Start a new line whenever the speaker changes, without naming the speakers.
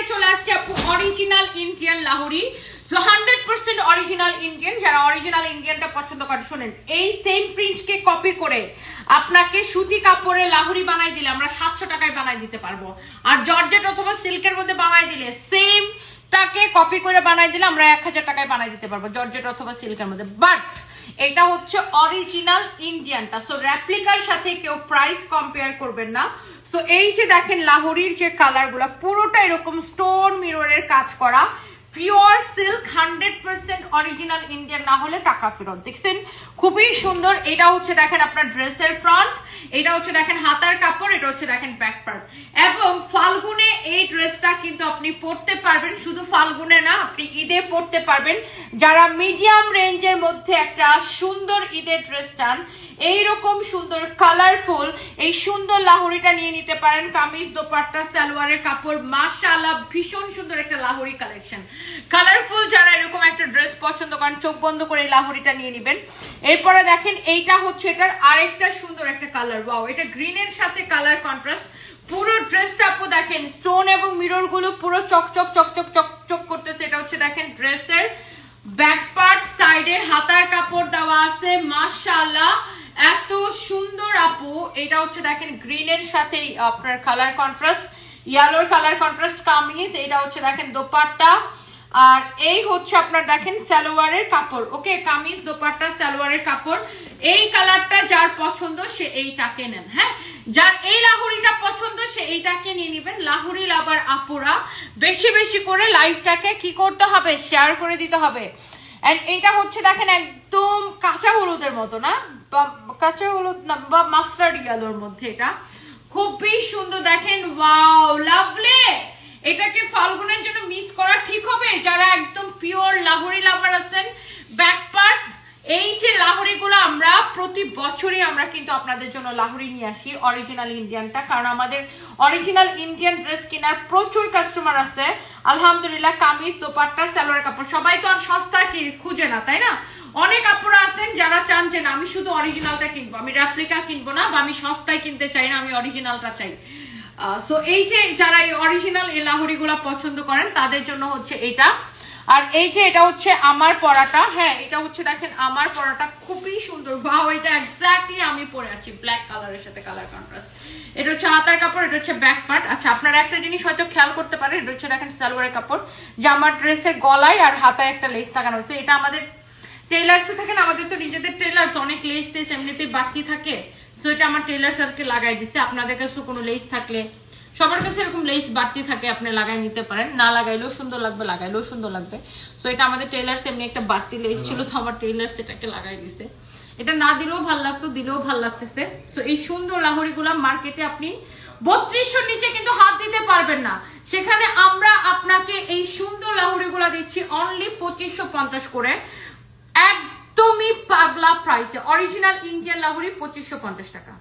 এরপরে চলে আসছে আপু original Indian Lahori so hundred percent original Indian যারা অরিজিনাল ইন্ডিয়ানটা পছন্দ করে শোনেন, এই সেম প্রিন্টকে কপি করে আপনাকে সুতি কাপড়ে লাহুরি বানাই দিলে আমরা সাতশো টাকায় বানাই দিতে পারব। আর জর্জেট অথবা সিল্কের মধ্যে বানাই দিলে সেম টাকে কপি করে বানাই দিলে আমরা এক হাজার টাকায় বানাই দিতে পারব, জর্জেট অথবা সিল্কের মধ্যে। বাট এটা হচ্ছে অরিজিনাল ইন্ডিয়ানটা সো র্যাপ্লিকার সাথে কেউ প্রাইস কম্পেয়ার করবেন না। সো এই যে দেখেন লাহোরির যে কালারগুলো পুরোটা এরকম স্টোন মিররের কাজ করা। Pure silk hundred percent original Indian না হলে টাকা ফেরত। দেখছেন? খুবই সুন্দর। এটা হচ্ছে দেখেন আপনার ড্রেসের ফ্রন্ট এটা হচ্ছে দেখেন হাতার কাপড়, এটা হচ্ছে দেখেন ব্যাক এবং ফাল্গুনে এই ড্রেসটা কিন্তু আপনি পরতে পারবেন, শুধু ফাল্গুনে না, আপনি ঈদে পরতে পারবেন। যারা মিডিয়াম রেঞ্জের মধ্যে একটা সুন্দর ঈদের ড্রেস চান, এইরকম সুন্দর কালারফুল এই সুন্দর লাহোরিটা নিয়ে নিতে পারেন। কামিজ, দোপাট্টা, সালোয়ারের কাপড়, মাশাআল্লাহ, ভীষণ সুন্দর একটা লাহরি কালেকশন কালারফুল যারা একটা ড্রেস পছন্দ করেন, চোখ বন্ধ করে লাহোরিটা নিয়ে নেবেন। এরপরে দেখেন এইটা হচ্ছে এটার আরেকটা সুন্দর একটা কালার ওয়াও এটা গ্রিনের সাথে কালার কন্ট্রাস্ট পুরো ড্রেসটা আপু দেখেন স্টোন এবং মিররগুলো পুরো চকচক চকচক চকচক করতেছে। এটা হচ্ছে দেখেন ড্রেসের ব্যাক পার্ট সাইডে হাতার কাপড় দেওয়া আছে। মাশাআল্লাহ, এত সুন্দর আপু। এটা হচ্ছে দেখেন গ্রিনের সাথে আপনার কালার কন্ট্রাস্ট ইয়েলোর কালার কন্ট্রাস্ট কামিজ। এটা হচ্ছে দেখেন দোপাট্টা। আর এই হচ্ছে আপনার দেখেন সালোয়ারের কাপড়। ওকে, কামিজ, দোপাট্টা, সালোয়ারের কাপড়। এই কালারটা যার পছন্দ, সে এইটাকে নেন হ্যাঁ? যার এই লাহুরিটা পছন্দ, সে এইটাকে নিয়ে নেবেন। লাহুরি লাভার আপুরা, বেশি বেশি করে লাইফটাকে কি করতে হবে? শেয়ার করে দিতে হবে। এইটা হচ্ছে দেখেন একদম কাঁচা হলুদের মতো, না? কাঁচা হলুদ না, বা মাস্টার্ড ইয়েলোর মধ্যে এটা। খুবই সুন্দর দেখেন ওয়াও লাভলি এটাকে ফাল্গুনের জন্য মিস করা ঠিক হবে যারা একদম পিওর লাহোরি লাভার আছেন। ব্যাক পার্ট এই যে লাহোরি গুলো আমরা প্রতি বছরই আমরা কিন্তু আপনাদের জন্য লাহোরি নিয়ে আসি অরিজিনাল ইন্ডিয়ানটা কারণ আমাদের অরিজিনাল ইন্ডিয়ান ড্রেস কেনার প্রচুর কাস্টমার আছে। আলহামদুলিল্লাহ কামিজ দোপাট্টা সালোয়ার কাপড় সবাই তো আর সস্তা কি খুঁজে না তাই না? অনেক আপুরা আছেন যারা চান যে না, আমি শুধু অরিজিনালটা কিনবো আমি রেপ্লিকা কিনবো না বা আমি সস্তায় কিনতে চাই না আমি অরিজিনালটা চাই। সো এই যে যারা এই অরিজিনাল এই লাহোরিগুলো পছন্দ করেন তাদের জন্য হচ্ছে এটা। আর এই যে এটা হচ্ছে আমার পরাটা হ্যাঁ এটা হচ্ছে দেখেন আমার পরাটা খুবই সুন্দর। ভাও এটা এক্স্যাক্টলি আমি পরে আছি ব্ল্যাক কালারের সাথে কালার কন্ট্রাস্ট এটা হচ্ছে হাতার কাপড়, এটা হচ্ছে ব্যাক পার্ট আচ্ছা আপনারা একটা জিনিস হয়তো খেয়াল করতে পারেন, এটা হচ্ছে দেখেন সালোয়ারের কাপড় জামার ড্রেসের গলায় আর হাতায় একটা লেস লাগানো হয়েছে। এটা আমাদের টেলার্সে থাকেন আমাদের তো নিজেদের টেলার্স অনেক লেস টেস এমনিতেই বাকি থাকে। তো এটা আমার টেলার স্যারকে লাগাই দিছে। আপনাদের কাছে কোনো লেস থাকলে সবার কাছে এরকম লেস বাড়তি থাকে, আপনি লাগাই নিতে পারেন। না লাগাইলেও সুন্দর লাগবে, লাগাইলেও সুন্দর লাগবে। তো এটা আমাদের টেলার্স এমনি একটা বাড়তি লেস ছিল, তো আমার টেলার্স এটাকে লাগাই দিছে। এটা না দিলেও ভালো লাগতো, দিলেও ভালো লাগতেছে। তো এই সুন্দর লাহরি গুলা মার্কেটে আপনি বত্রিশশোর নিচে কিন্তু হাত দিতে পারবেন না। সেখানে আমরা আপনাকে এই সুন্দর লাহরি গুলা দিচ্ছি অনলি পঁচিশশো পঞ্চাশ করে। একদমই পাগলা প্রাইসে অরিজিনাল ইন্ডিয়ান লাহরি পঁচিশশো পঞ্চাশ টাকা।